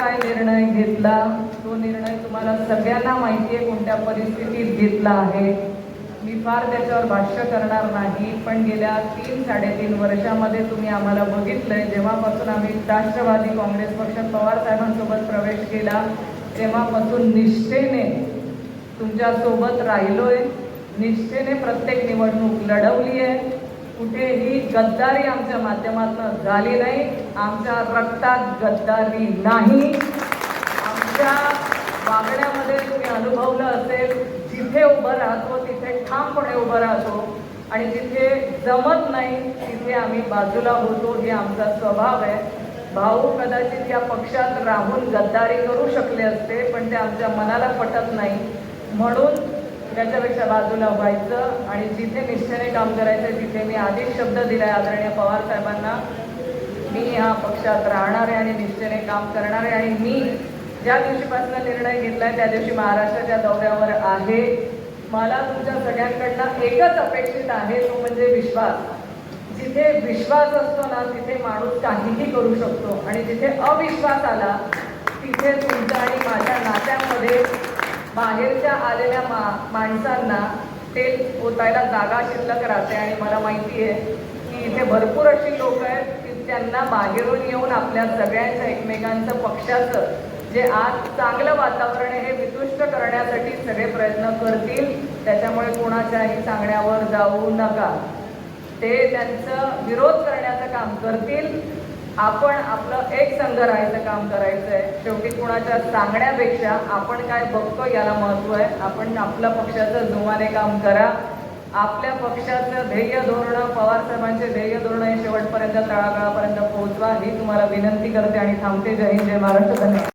काय निर्णय घेतला? तो निर्णय तुम्हाला सगळ्यांना माहिती आहे कोणत्या परिस्थितीत घेतला आहे. मी फार त्याच्यावर भाष्य करणार नाही पण गेल्या तीन साडेतीन वर्षामध्ये तुम्ही आम्हाला बघितलंय जेव्हापासून आम्ही राष्ट्रवादी काँग्रेस पक्षात पवार साहेबांसोबत प्रवेश केला तेव्हापासून निष्ठेने तुमच्यासोबत राहिलो राहिलोय. निष्ठेने प्रत्येक निवडणूक लढवली आहे कुठेही गद्दारी आमच्या माध्यमातून झाली नाही. आमच्या रक्तात गद्दारी नाही. आमच्या वागण्यामध्ये तुम्ही अनुभवलं असेल जिथे उभं राहतो तिथे ठामपणे उभं राहतो. आणि जिथे जमत नाही तिथे आम्ही बाजूला होतो. हे आमचा स्वभाव आहे. भाऊ कदाचित या पक्षात राहून गद्दारी करू शकले असते पण ते आमच्या मनाला पटत नाही. म्हणून त्याच्यापेक्षा बाजूला व्हायचं आणि जिथे निष्ठेने काम करायचं तिथे मी आधीच शब्द दिलाय आदरणीय पवार साहेबांना. मी ह्या पक्षात राहणार आहे आणि निष्ठेने काम करणार आहे आणि मी ज्या दिवशीपासून निर्णय घेतलाय त्या दिवशी महाराष्ट्राच्या दौऱ्यावर आहे. मला तुमच्या सगळ्यांकडनं एकच अपेक्षित आहे तो म्हणजे विश्वास. जिथे विश्वास असतो ना तिथे माणूस काहीही करू शकतो. आणि जिथे अविश्वास आला तिथे तुमच्या आणि माझ्या नात्यामध्ये बाहेरच्या आलेल्या मा माणसांना तेल ओतायला जागा शिल्लक राहते. आणि मला माहिती आहे की इथे भरपूर अशी लोक आहेत की त्यांना बाहेरून येऊन आपल्या सगळ्यांचं एकमेकांचं पक्षाचं जे आज चांगलं वातावरण आहे हे वितुष्ट करण्यासाठी सगळे प्रयत्न करतील. त्याच्यामुळे कोणाच्याही सांगण्यावर जाऊ नका. ते त्यांचं विरोध करण्याचं काम करतील. आपण आपलं एक संघ राहायचं काम करायचं आहे शेवटी कुणाच्या सांगण्यापेक्षा आपण काय बघतो याला महत्त्व आहे. आपण आपल्या पक्षाचं जोमाने काम करा. आपल्या पक्षाचं ध्येय धोरण पवार साहेबांचे ध्येय धोरण हे शेवटपर्यंत तळागाळापर्यंत पोहोचवा. ही तुम्हाला विनंती करते आणि थांबते. जय हिंद जय महाराष्ट्र. धन्यवाद.